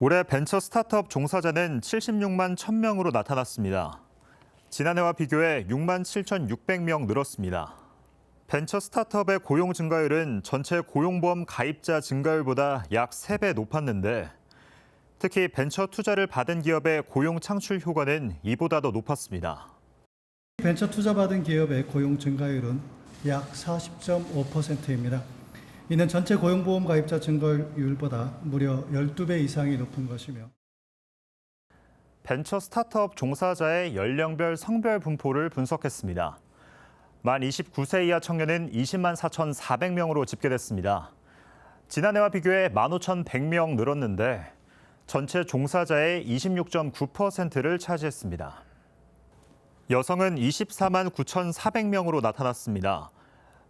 올해 벤처 스타트업 종사자는 76만 1000명으로 나타났습니다. 지난해와 비교해 6만 7,600명 늘었습니다. 벤처 스타트업의 고용 증가율은 전체 고용보험 가입자 증가율보다 약 3배 높았는데 특히 벤처 투자를 받은 기업의 고용 창출 효과는 이보다 더 높았습니다. 벤처 투자 받은 기업의 고용 증가율은 약 40.5%입니다. 이는 전체 고용보험 가입자 증가율보다 무려 12배 이상이 높은 것이며 벤처 스타트업 종사자의 연령별 성별 분포를 분석했습니다. 만 29세 이하 청년은 20만 4,400명으로 집계됐습니다. 지난해와 비교해 15,100명 늘었는데 전체 종사자의 26.9%를 차지했습니다. 여성은 24만 9,400명으로 나타났습니다.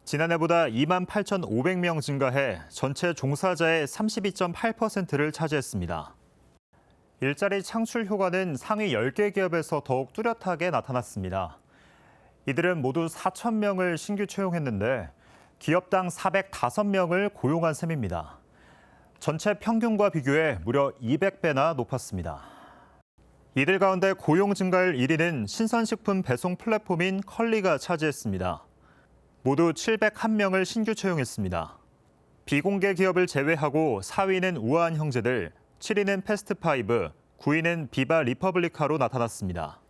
지난해보다 2만 8,500명 증가해 전체 종사자의 32.8%를 차지했습니다. 일자리 창출 효과는 상위 10개 기업에서 더욱 뚜렷하게 나타났습니다. 이들은 모두 4,000명을 신규 채용했는데 기업당 405명을 고용한 셈입니다. 전체 평균과 비교해 무려 200배나 높았습니다. 이들 가운데 고용 증가율 1위는 신선식품 배송 플랫폼인 컬리가 차지했습니다. 모두 701명을 신규 채용했습니다. 비공개 기업을 제외하고 4위는 우아한 형제들, 7위는 패스트파이브, 9위는 비바 리퍼블리카로 나타났습니다.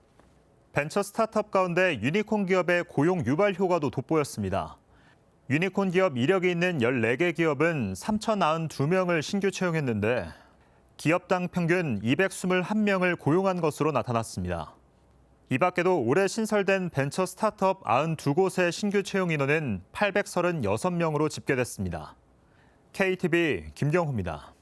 벤처 스타트업 가운데 유니콘 기업의 고용 유발 효과도 돋보였습니다. 유니콘 기업 이력이 있는 14개 기업은 3,092명을 신규 채용했는데 기업당 평균 221명을 고용한 것으로 나타났습니다. 이 밖에도 올해 신설된 벤처 스타트업 92곳의 신규 채용 인원은 836명으로 집계됐습니다. KTV 김경호입니다.